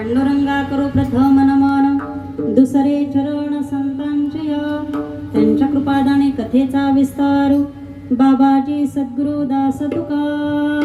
पांडुरंगा करू प्रथम नमन दुसरे चरण संतांचे त्यांच्या कृपादाने कथेचा विस्तार बाबाजी सद्गुरु दास तुका